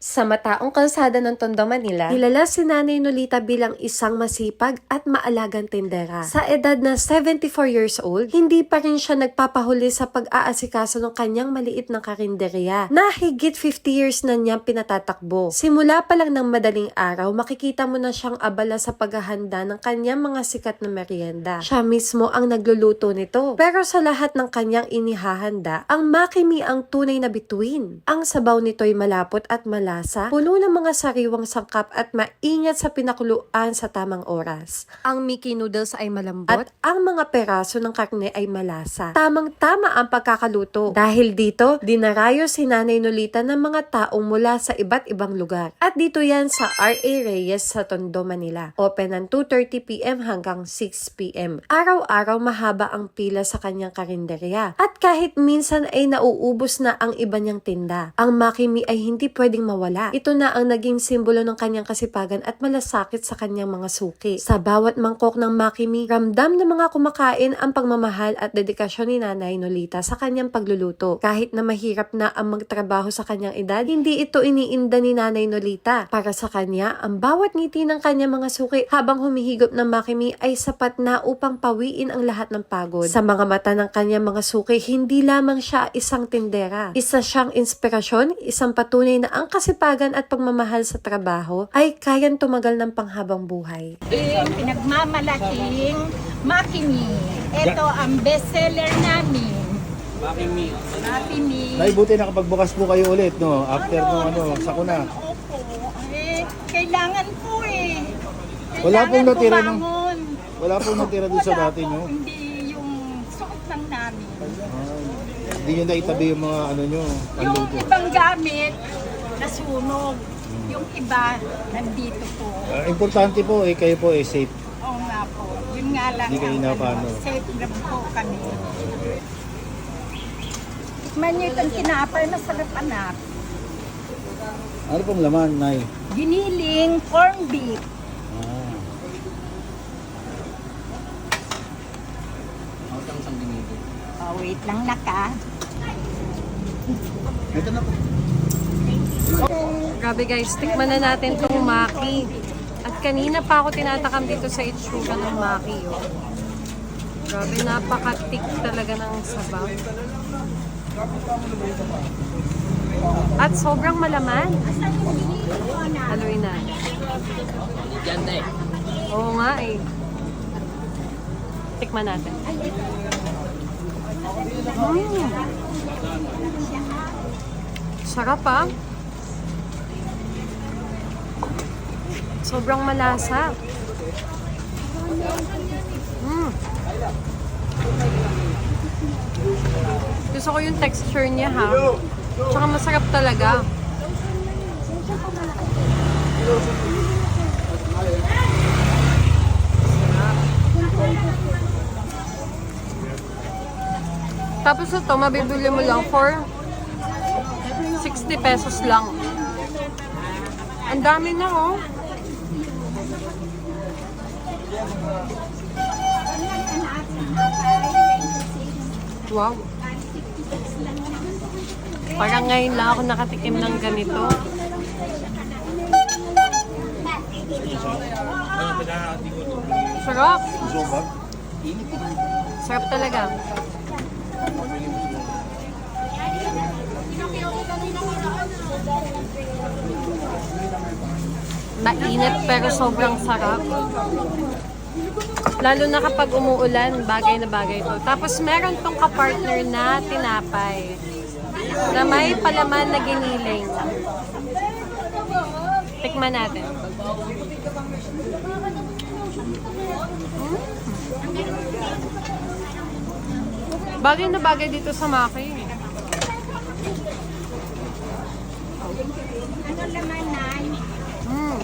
Sa mataong kalsada ng Tondo, Manila, kilala si Nanay Nolita bilang isang masipag at maalagang tindera. Sa edad na 74 years old, hindi pa rin siya nagpapahuli sa pag-aasikaso ng kanyang maliit na karinderya na higit 50 years na niyang pinatatakbo. Simula pa lang ng madaling araw, makikita mo na siyang abala sa paghahanda ng kanyang mga sikat na merienda. Siya mismo ang nagluluto nito. Pero sa lahat ng kanyang inihahanda, ang makimi ang tunay na bituin. Ang sabaw nito'y malapot at malasa, puno ng mga sariwang sangkap at maingat sa pinakuluan sa tamang oras. Ang Mickey noodles ay malambot at ang mga peraso ng karne ay malasa. Tamang-tama ang pagkakaluto. Dahil dito, dinarayo si Nanay Nolita ng mga taong mula sa iba't ibang lugar. At dito yan sa R.A. Reyes sa Tondo, Manila. Open ng 2.30pm hanggang 6pm. Araw-araw mahaba ang pila sa kanyang karinderya. At kahit minsan ay nauubos na ang iba niyang tinda, ang makimi ay hindi pwedeng mawala. Ito na ang naging simbolo ng kanyang kasipagan at malasakit sa kanyang mga suki. Sa bawat mangkok ng makimi, ramdam ng mga kumakain ang pagmamahal at dedikasyon ni Nanay Nolita sa kanyang pagluluto. Kahit na mahirap na ang magtrabaho sa kanyang edad, hindi ito iniinda ni Nanay Nolita. Para sa kanya, ang bawat ngiti ng kanyang mga suki habang humihigop ng makimi ay sapat na upang pawiin ang lahat ng pagod. Sa mga mata ng kanyang mga suki, hindi lamang siya isang tindera. Isa siyang inspirasyon, isang patunay na ang kasipagan at pagmamahal sa trabaho ay kayang tumagal ng panghabang buhay. Yung pinagmamalaking Makimi. Ito ang bestseller namin. Makimi. Makimi. Nay, buti nakapagbukas po kayo ulit, no? After no, ano, sakuna. Opo. Eh, kailangan po eh. Wala pong Kailangan natira ng-. Wala pong natira doon sa dati nyo. Hindi yung suot lang namin. Ah, Hindi nyo naitabi yung mga ano nyo, Yung ibang gamit, nasunog. Yung iba, nandito po. Ah, importante po, eh, kayo po, eh, safe. Oo nga po. Yun nga lang. Hindi kayo ang ano, Safe lang po kami. Tikman niyo itong tinapay, masarap anak. Ano pong laman, Nay? Giniling corned beef. Ah. Oh, wait lang naka. Ito na po. Grabe guys, tikman na natin tong maki. At kanina pa ako tinatakam dito sa itsura ng maki. Oh. Grabe, napaka-thick talaga ng sabaw. At sobrang malaman. Haluin na. Diyan na eh. Oo nga eh. Tikman natin. Mm. Sarap ah. Sobrang malasa. Mm. Gusto ko yung texture niya ha. Tsaka masarap talaga. Tapos ito, mabibili mo lang for 60 pesos lang. Ang dami na oh. Wow. Parang ngayon lang ako nakatikim ng ganito. Sarap. Sarap talaga. Mainit pero sobrang sarap. Lalo na kapag umuulan, bagay na bagay to. Tapos meron tong kapartner na tinapay na may palaman na giniling. Tikman natin. Mm. Bagay na bagay dito sa Maki. Ano naman nai? Mm.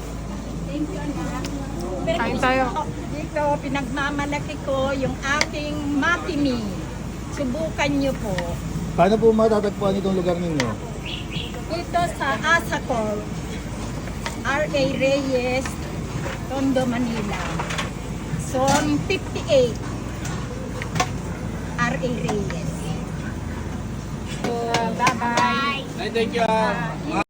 Thank you anak. Kain tayo. Dito, pinagmamalaki ko yung aking Makimi. Subukan niyo po. Paano po matatagpuan itong lugar ninyo? Ito sa Asacol, R.A. Reyes, Tondo, Manila. Zone 58, R.A. Reyes. So, bye-bye. Thank you.